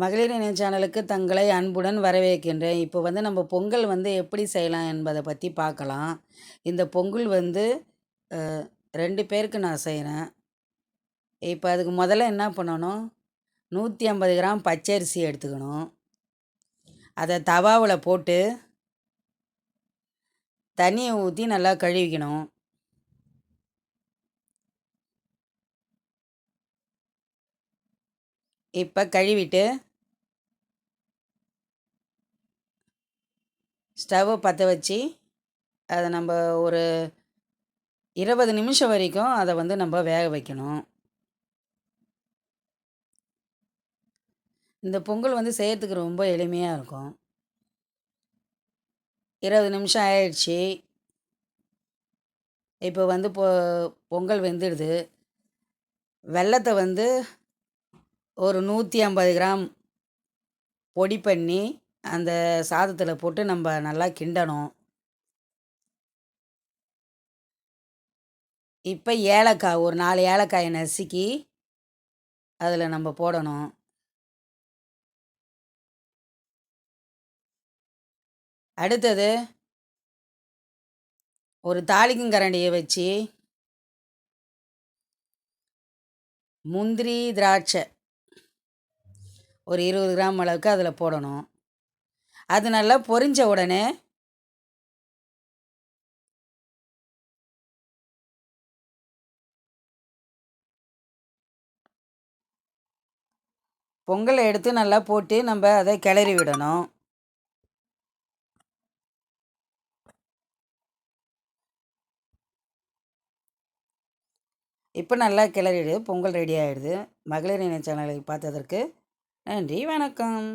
மகளிர் இணைய சேனலுக்கு தங்களை அன்புடன் வரவேற்கின்றேன். இப்போ வந்து நம்ம பொங்கல் வந்து எப்படி செய்யலாம் என்பதை பற்றி பார்க்கலாம். இந்த பொங்கல் வந்து ரெண்டு பேருக்கு நான் செய்கிறேன் இப்போ அதுக்கு முதல்ல என்ன பண்ணணும்? நூற்றி ஐம்பது கிராம் பச்சரிசி எடுத்துக்கணும். அதை தவாவில் போட்டு தண்ணியை ஊற்றி நல்லா கழுவிக்கணும். இப்போ கழுவிட்டு ஸ்டவ்வை பற்ற வச்சு அதை நம்ம ஒரு இருபது நிமிஷம் வரைக்கும் அதை வந்து நம்ம வேக வைக்கணும். இந்த பொங்கல் வந்து செய்யறதுக்கு ரொம்ப எளிமையாக இருக்கும். இருபது நிமிஷம் ஆயிடுச்சு. இப்போ வந்து பொ பொங்கல் வெந்துடுது. வெல்லத்தை வந்து ஒரு நூற்றி ஐம்பது கிராம் பொடி பண்ணி அந்த சாதத்தில் போட்டு நம்ம நல்லா கிண்டணும். இப்போ ஏலக்காய் ஒரு நாலு ஏலக்காயை நசுக்கி அதில் நம்ம போடணும். அடுத்தது ஒரு தாளிக்கும் கரண்டியை வச்சு முந்திரி திராட்சை ஒரு இருபது கிராம் அளவுக்கு அதில் போடணும். அது நல்லா பொரிஞ்ச உடனே பொங்கலை எடுத்து நல்லா போட்டு நம்ம அதை கிளறி விடணும். இப்போ நல்லா கிளறிடு. பொங்கல் ரெடி ஆகிடுது மகளிர் இணைய சேனலை பார்த்ததற்கு நன்றி. வணக்கம்.